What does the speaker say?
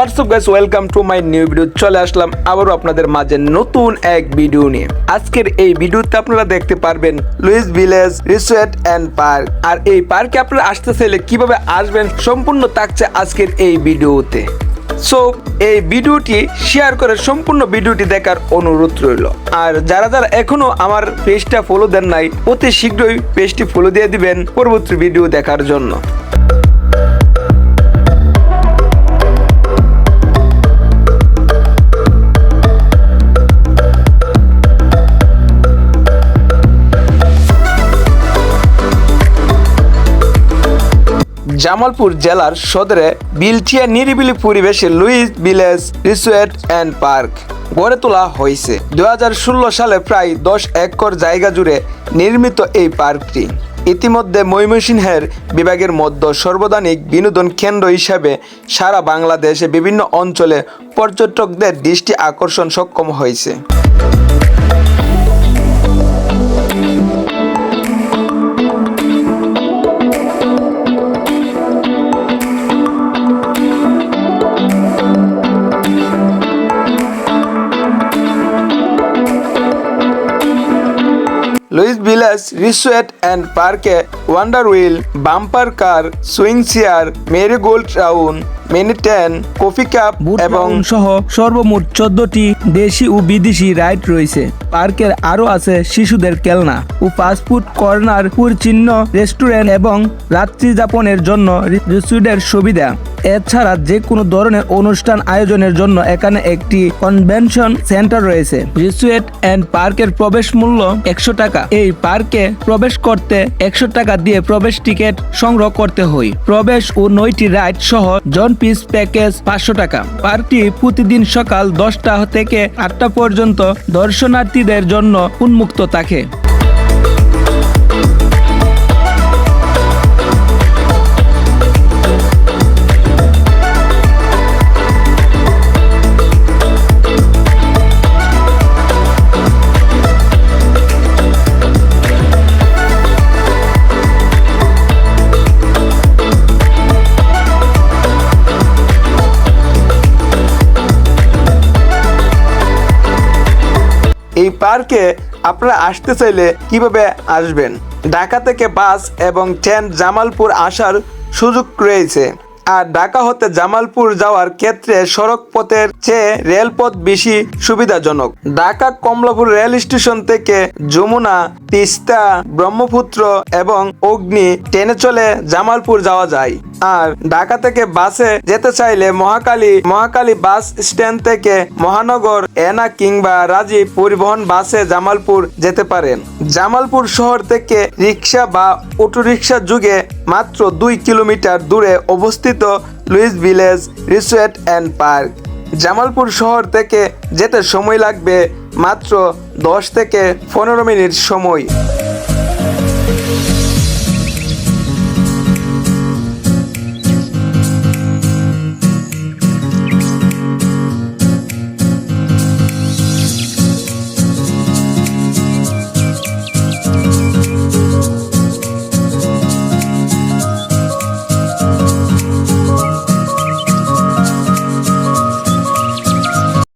WhatsApp guys welcome to my new video চলে আসলাম আবারও আপনাদের মাঝে নতুন এক ভিডিও নিয়ে। আজকের এই ভিডিওতে আপনারা দেখতে পারবেন Louis village resort and park আর এই পার্কে আপনারা আসতে চাইলে কীভাবে আসবেন সম্পূর্ণ থাকছে আজকের এই ভিডিওতে সো এই ভিডিওটি শেয়ার করে সম্পূর্ণ ভিডিওটি দেখার অনুরোধ রইল। আর যারা যারা এখনও আমার পেজটা ফলো দেন নাই, অতি শীঘ্রই পেজটি ফলো দিয়ে দিবেন পরবর্তী ভিডিও দেখার জন্য। জামালপুর জেলার সদরে বিলটিয়া নিরিবিলি পরিবেশে Louis village resort and park গড়ে তোলা হয়েছে। দু হাজার ষোলো সালে প্রায় দশ একর জায়গা জুড়ে নির্মিত এই পার্কটি। ইতিমধ্যে ময়মনসিংহের বিভাগের মধ্য সর্বদানিক বিনোদন কেন্দ্র হিসাবে সারা বাংলাদেশে বিভিন্ন অঞ্চলে পর্যটকদের দৃষ্টি আকর্ষণ সক্ষম হয়েছে। লুইস ভিলেজ রিসোর্ট অ্যান্ড পার্কে wonder wheel bumper car swing chair merry go round mini train coffee cup এবং সহ সর্বমোট চোদ্দটি দেশি ও বিদেশি রাইড রয়েছে। পার্কের আরও আছে শিশুদের খেলনা ও ফাস্টফুড কর্নার চিহ্ন রেস্টুরেন্ট এবং রাত্রি যাপনের জন্য রি- রিসোর্টের সুবিধা। এছাড়া যে কোনো ধরনের অনুষ্ঠান আয়োজনের জন্য এখানে একটি কনভেনশন সেন্টার রয়েছে। রিসোর্ট অ্যান্ড পার্কের প্রবেশ মূল্য একশো টাকা। এই পার্কে প্রবেশ করতে একশো টাকা দিয়ে প্রবেশ টিকিট সংগ্রহ করতে হয়। প্রবেশ ও নয়টি রাইড সহ জন পিস প্যাকেজ পাঁচশো টাকা। পার্কটি প্রতিদিন সকাল দশটা থেকে আটটা পর্যন্ত দর্শনার্থীদের জন্য উন্মুক্ত থাকে। এই পার্কে আপনারা আসতে চাইলে কীভাবে আসবেন? ঢাকা থেকে বাস এবং ট্রেন জামালপুর আসার সুযোগ রয়েছে। আর ঢাকা হতে জামালপুর যাওয়ার ক্ষেত্রে সড়ক পথের চেয়ে রেলপথ বেশি সুবিধাজনক। ঢাকা কমলাপুর রেল স্টেশন থেকে যমুনা, তিস্তা, ব্রহ্মপুত্র এবং অগ্নি ট্রেনে চলে জামালপুর যাওয়া যায়। আর ঢাকা থেকে বাসে যেতে চাইলে মহাকালী মহাকালী বাস স্ট্যান্ড থেকে মহানগর, এনা কিংবা রাজীব পরিবহন বাসে জামালপুর যেতে পারেন। জামালপুর শহর থেকে রিক্সা বা অটোরিক্সা যুগে মাত্র দুই কিলোমিটার দূরে অবস্থিত Louis village resort and park. Jamalpur শহর থেকে যেতে সময় লাগবে মাত্র দশ থেকে পনেরো মিনিট সময়।